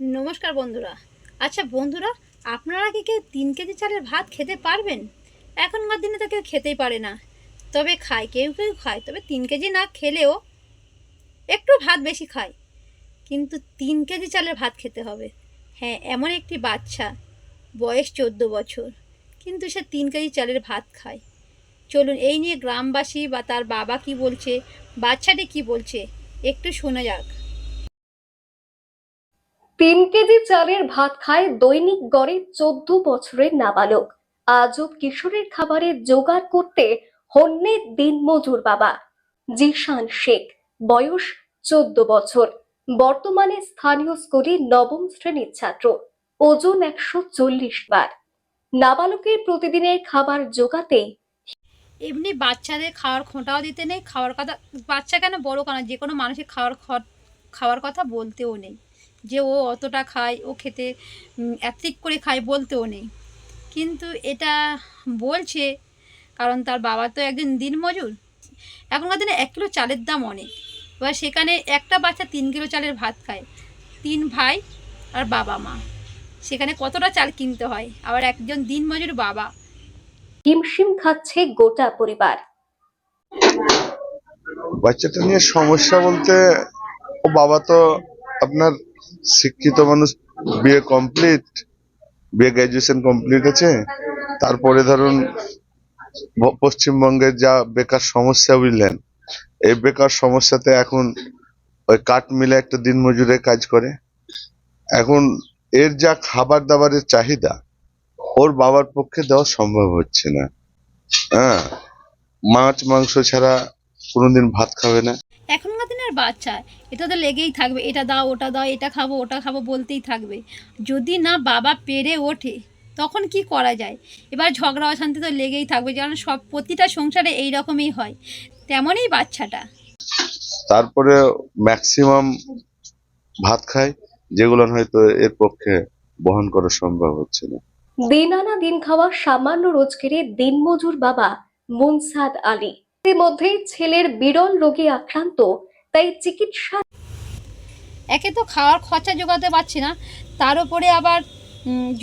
নমস্কার বন্ধুরা। আচ্ছা বন্ধুরা, আপনারা কি কেউ তিন কেজি চালের ভাত খেতে পারবেন? এখনকার দিনে তো কেউ খেতেই পারে না। তবে খায়, কেউ কেউ খায়, তবে তিন কেজি না খেলেও একটু ভাত বেশি খায়। কিন্তু তিন কেজি চালের ভাত খেতে হবে। হ্যাঁ এমন একটি বাচ্চা, বয়স চোদ্দ বছর, কিন্তু সে তিন কেজি চালের ভাত খায়। চলুন, এই নিয়ে গ্রামবাসী বা তার বাবা কি বলছে, বাচ্চাটি কি বলছে, একটু শোনা যাক। তিন কেজি চালের ভাত খায় দৈনিক গড়ে চোদ্দ বছরের নাবালক। আজও কিশোরের খাবারের জোগাড় করতে হন্যে দিনমজুর বাবা। জিশান শেখ, বয়স চোদ্দ বছর। বর্তমানে স্থানীয় স্কুলে নবম শ্রেণির ছাত্র। ওজন একশো চল্লিশ বার। নাবালকের প্রতিদিনের খাবার জোগাতেই এমনি বাচ্চাদের খাওয়ার খোঁটাও দিতে নেই, খাওয়ার কথা বাচ্চা কেন বড় কেন? যে কোনো মানুষের খাওয়ার খাওয়ার কথা বলতেও নেই। যে ও অতটা খায় ও খেতে এত্তিক করে খায় বলতেও নেই। কিন্তু এটা বলছে কারণ তার বাবা তো একজন দিনমজুর এখনকার দিনে এক কিলো চালের দাম অনেক। এবার সেখানে একটা বাচ্চা তিন কিলো চালের ভাত খায়। তিন ভাই আর বাবা মা। সেখানে কতটা চাল কিনতে হয়? আবার একজন দিনমজুর বাবা। হিমশিম খাচ্ছে গোটা পরিবার। বাচ্চাটা নিয়ে সমস্যা বলতে ও বাবা তো আপনার শিক্ষিত মানুষ বিয়ে কমপ্লিট বিয়ে গ্র্যাজুয়েশন কমপ্লিট আছে তারপরে ধরুন পশ্চিমবঙ্গের যা বেকার সমস্যা বুঝলেন, এই বেকার সমস্যাতে এখন ওই কাঠ মিলে একটা দিন মজুরে কাজ করে। এখন এর যা খাবার দাবারের চাহিদা, ওর বাবার পক্ষে দেওয়া সম্ভব হচ্ছে না। হ্যাঁ মাছ, মাংস ছাড়া কোনোদিন ভাত খাবে না। এখনকার দিনের বাচ্চা এটা তো লেগেই থাকবে এটা দাও ওটা দাও এটা খাব ওটা খাব বলতেই থাকবে। যদি না বাবা পেরে ওঠে তখন কি করা যায়? এবার ঝগড়া অশান্তি তো লেগেই থাকবে কারণ সব প্রতিটা সংসারে এই রকমই হয় তেমনই বাচ্চাটা। তারপরে ম্যাক্সিমাম ভাত খায় যেগুলো হয়তো এর পক্ষে বহন করা সম্ভব হচ্ছে না। দিন আনা দিন খাওয়া সামান্য রোজগারের দিনমজুর বাবা মুনসাদ আলী। ইতিমধ্যেই ছেলের বিরল রোগে আক্রান্ত তাই চিকিৎসা একে তো খাওয়ার খরচা জোগাতে পারছি না। তার উপরে আবার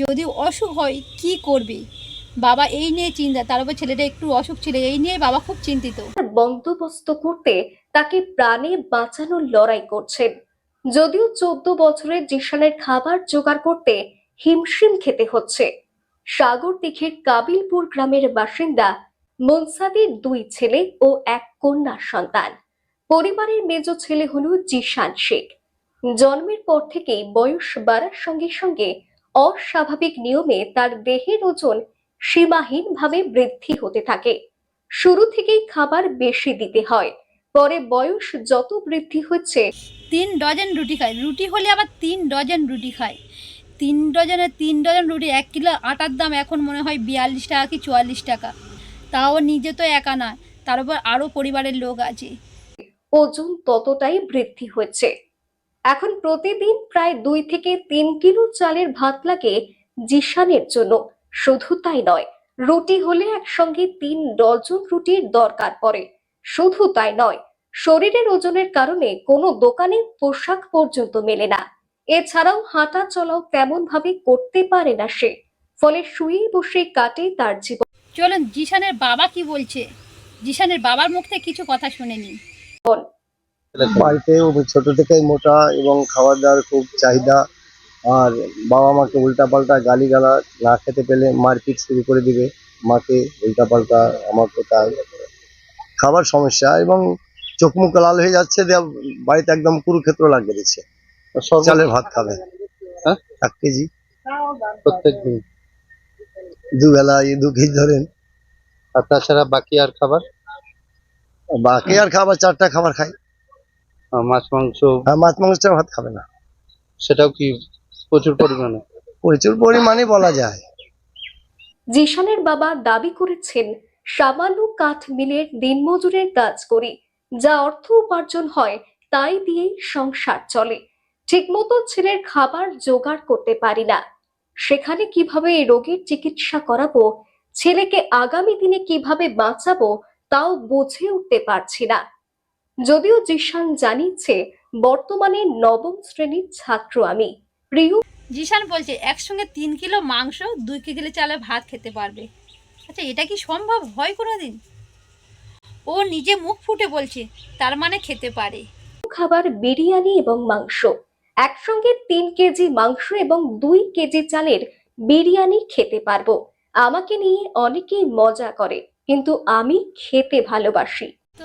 যদি অসুখ হয় কি করবে? বাবা এই নিয়ে চিন্তা তার উপর ছেলেটা একটু অসুখ ছিল এই নিয়ে বাবা খুব চিন্তিত। বন্দোবস্ত করতে তাকে প্রাণে বাঁচানোর লড়াই করছেন যদিও চোদ্দ বছরের জিশানের খাবার জোগাড় করতে হিমশিম খেতে হচ্ছে। সাগর দিঘির কাবিলপুর গ্রামের বাসিন্দা মনসাদের দুই ছেলে ও এক কন্যা সন্তান। পরিবারের মেজ ছেলে হলো জিশান শেখ। জন্মের পর থেকেই বয়স বাড়ার সঙ্গে সঙ্গে অস্বাভাবিক নিয়মে তার দেহের ওজন সীমাহীনভাবে বৃদ্ধি হতে থাকে। শুরু থেকেই খাবার বেশি দিতে হয়, পরে বয়স যত বৃদ্ধি হচ্ছে তিন ডজন রুটি খায়। রুটি হলে আবার তিন ডজন রুটি খায়। তিন ডজনে তিন ডজন রুটি, এক কিলো আটার দাম এখন মনে হয় বিয়াল্লিশ টাকা কি চুয়াল্লিশ টাকা। তাও নিজে তো একা না তার উপর আরও পরিবারের লোক আছে। ওজন ততটাই বৃদ্ধি হচ্ছে এখন প্রতিদিন প্রায় দুই থেকে তিন কিলো চালের ভাত লাগে জিশানের জন্য। শুধু তাই নয়, রুটি হলে একসঙ্গে তিন ডজন রুটির দরকার পড়ে। শুধু তাই নয়, শরীরের ওজনের কারণে কোনো দোকানে পোশাক পর্যন্ত মেলে না। এছাড়াও হাঁটা চলাও তেমন ভাবে করতে পারে না সে, ফলে শুয়ে বসে কাটে তার জীবন। চলুন জিশানের বাবা কি বলছে? জিশানের বাবার মুখ থেকে কিছু কথা শুনে নিন বাড়িতে ছোট থেকেই মোটা এবং খাবার দাবার খুব চাহিদা। আর বাবা মাকে উল্টাপাল্টা গালিগালা না খেতে পেলে মারপিট শুরু করে দিবে। মাকে উল্টাপাল্টা আমাকে তাই খাবার সমস্যা এবং চোখ মুখ লাল হয়ে যাচ্ছে বাড়িতে একদম কুরুক্ষেত্র লাগিয়ে দিচ্ছে। চালের ভাত খাবে। হ্যাঁ? এক কেজি। প্রত্যেক দিন। দুবেলা এই দু কেজি ধরেন। আর তাছাড়া বাকি আর খাবার? বাকি আর খাবার চারটা খাবার খাই। মাছ মাংস? মাছ মাংসটা ভাত খাবে না। সেটাও কি প্রচুর পরিমাণে? প্রচুর পরিমাণে বলা যায়। জিশানের বাবা দাবি করেছেন সামান্য কাঠ মিলের দিনমজুরের কাজ করি যা অর্থ উপার্জন হয় তাই দিয়েই সংসার চলে। ঠিকমতো ছেলের খাবার জোগাড় করতে পারি না। সেখানে কীভাবে এই রোগের চিকিৎসা করাবো ছেলেকে আগামী দিনে কীভাবে বাঁচাবো তাও বুঝে উঠতে পারছি না। যদিও জিশান জানিয়েছে বর্তমানে নবম শ্রেণির ছাত্র আমি। প্রিয় জিশান বলছে একসঙ্গে তিন কিলো মাংস দুই কেজি চালে ভাত খেতে পারবে। আচ্ছা এটা কি সম্ভব হয় কোনো দিন ও নিজে মুখ ফুটে বলছে তার মানে খেতে পারে। খাবার বিরিয়ানি এবং মাংস। একসঙ্গে তিন কেজি মাংস এবং দুই কেজি চালের বিরিয়ানি খেতে পারব। আমাকে নিয়ে অনেকেই মজা করে কিন্তু আমি খেতে ভালোবাসি। তো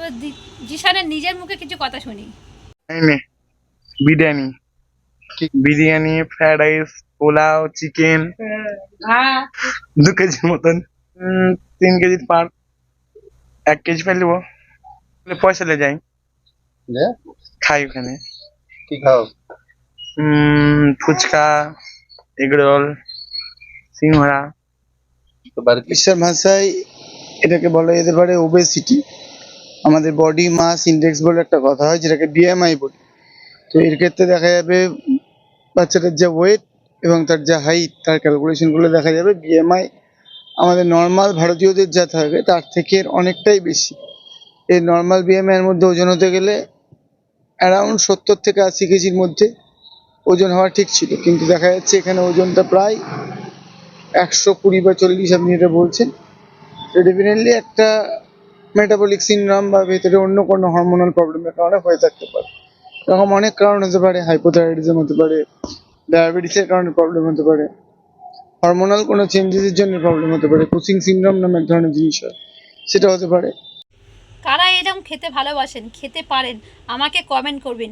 জিশানের নিজের মুখে কিছু কথা শুনি। Biryani. Biryani fried rice pulao chicken দু কেজির মতন। তিন কেজি পার এক কেজি ফেলে নেব। তাহলে পয়সা লে যাই। খাই ওখানে। কি খাও? ফুচকা এগরোল সিংহরা তো বাড়িতে চিকিৎসার ভাষায় এটাকে বলা যেতে পারে ওবেসিটি আমাদের বডি মাস ইন্ডেক্স বলে একটা কথা হয় যেটাকে বিএমআই বলি। তো এর ক্ষেত্রে দেখা যাবে বাচ্চাটার যা ওয়েট এবং তার যা হাইট তার ক্যালকুলেশন করলে দেখা যাবে বিএমআই আমাদের নর্মাল ভারতীয়দের যা থাকে তার থেকে এর অনেকটাই বেশি। এই নর্মাল বিএমআই এর মধ্যে ওজন হতে গেলে অ্যারাউন্ড সত্তর থেকে আশি কেজির মধ্যে ওজন হওয়া ঠিক ছিল, কিন্তু দেখা যাচ্ছে এখানে ওজনটা প্রায় একশো কুড়ি বা চল্লিশ আপনি এটা বলছেন ডেফিনেটলি একটা মেটাবলিক সিনড্রাম বা ভেতরে অন্য কোনো হরমোনাল প্রবলেমের কারণে হয়ে থাকতে পারে। এরকম অনেক কারণ হতে পারে হাইপোথাইরয়েডিজম হতে পারে ডায়াবেটিসের কারণে প্রবলেম হতে পারে হরমোনাল কোনো চেঞ্জেসের জন্য প্রবলেম হতে পারে কুসিং সিনড্রোম নামে এক ধরনের জিনিস হয়, সেটা হতে পারে। কারা এরকম খেতে ভালোবাসেন? খেতে পারেন। আমাকে কমেন্ট করবেন।